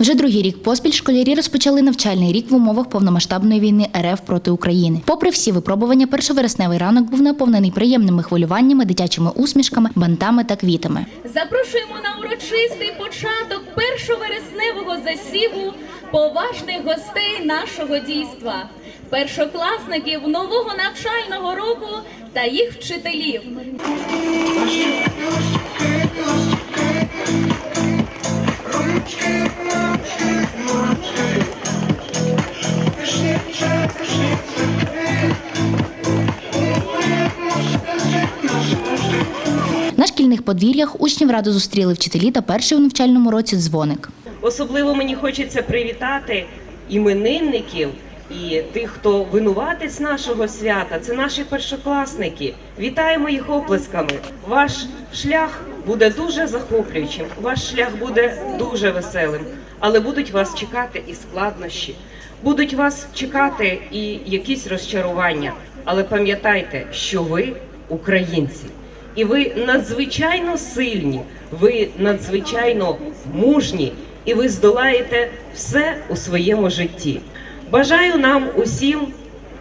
Вже другий рік поспіль школярі розпочали навчальний рік в умовах повномасштабної війни РФ проти України. Попри всі випробування, першовересневий ранок був наповнений приємними хвилюваннями, дитячими усмішками, бантами та квітами. Запрошуємо на урочистий початок першовересневого засіву поважних гостей нашого дійства, першокласників нового навчального року та їх вчителів. Шкільних подвір'ях учнів радо зустріли вчителі та перший у навчальному році дзвоник. Особливо мені хочеться привітати іменинників і тих, хто винуватець нашого свята. Це наші першокласники. Вітаємо їх оплесками. Ваш шлях буде дуже захоплюючим, ваш шлях буде дуже веселим, але будуть вас чекати і складнощі, будуть вас чекати і якісь розчарування. Але пам'ятайте, що ви українці. І ви надзвичайно сильні, ви надзвичайно мужні, і ви здолаєте все у своєму житті. Бажаю нам усім,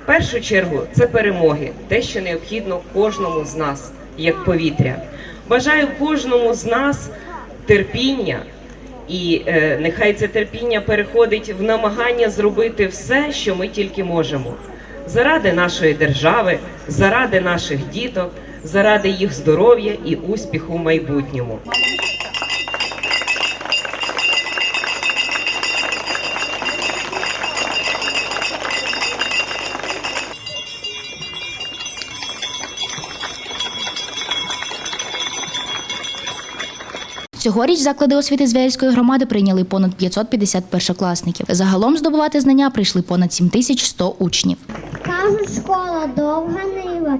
в першу чергу, це перемоги, те, що необхідно кожному з нас, як повітря. Бажаю кожному з нас терпіння, і е, нехай це терпіння переходить в намагання зробити все, що ми тільки можемо. Заради нашої держави, заради наших діток, заради їх здоров'я і успіху в майбутньому. Цьогоріч заклади освіти Звярської громади прийняли понад 550 першокласників. Загалом здобувати знання прийшли понад 7100 учнів. Кажуть, школа довга нива,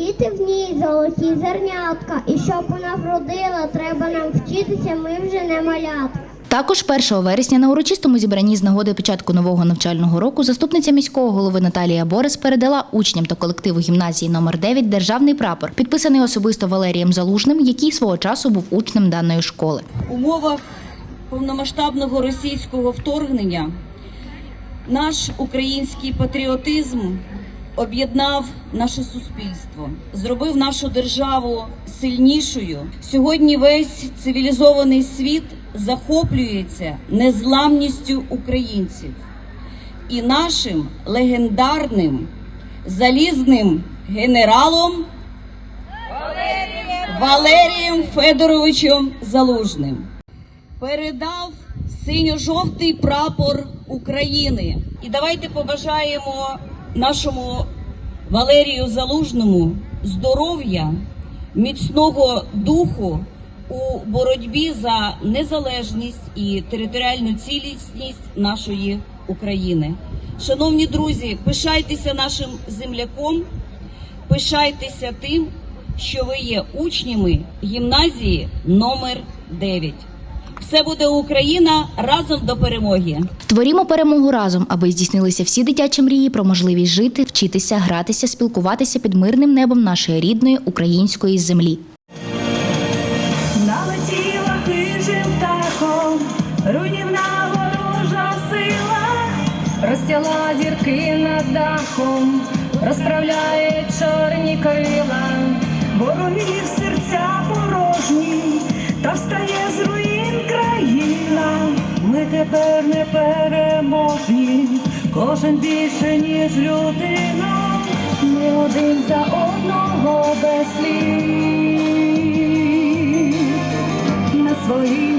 діти в ній золоті зернятка, і щоб вона вродила, треба нам вчитися, ми вже не малятка. Також 1 вересня на урочистому зібранні з нагоди початку нового навчального року заступниця міського голови Наталія Борис передала учням та колективу гімназії номер 9 державний прапор, підписаний особисто Валерієм Залужним, який свого часу був учнем даної школи. умовах повномасштабного російського вторгнення наш український патріотизм об'єднав наше суспільство, зробив нашу державу сильнішою. Сьогодні весь цивілізований світ захоплюється незламністю українців і нашим легендарним залізним генералом Валерієм Федоровичем Залужним передав синьо-жовтий прапор України. І давайте побажаємо нашому Валерію Залужному здоров'я, міцного духу у боротьбі за незалежність і територіальну цілісність нашої України. Шановні друзі, пишайтеся нашим земляком, пишайтеся тим, що ви є учнями гімназії номер 9. Все буде Україна разом до перемоги. Творімо перемогу разом, аби здійснилися всі дитячі мрії про можливість жити, вчитися, гратися, спілкуватися під мирним небом нашої рідної української землі. Налетіла хижим птахом, руйнівна ворожа сила, розтяла дірки над дахом, розправляє чорні крила, ворогів тепер не переможні, кожен більше, ніж людина, ми один за одного без слів на землі.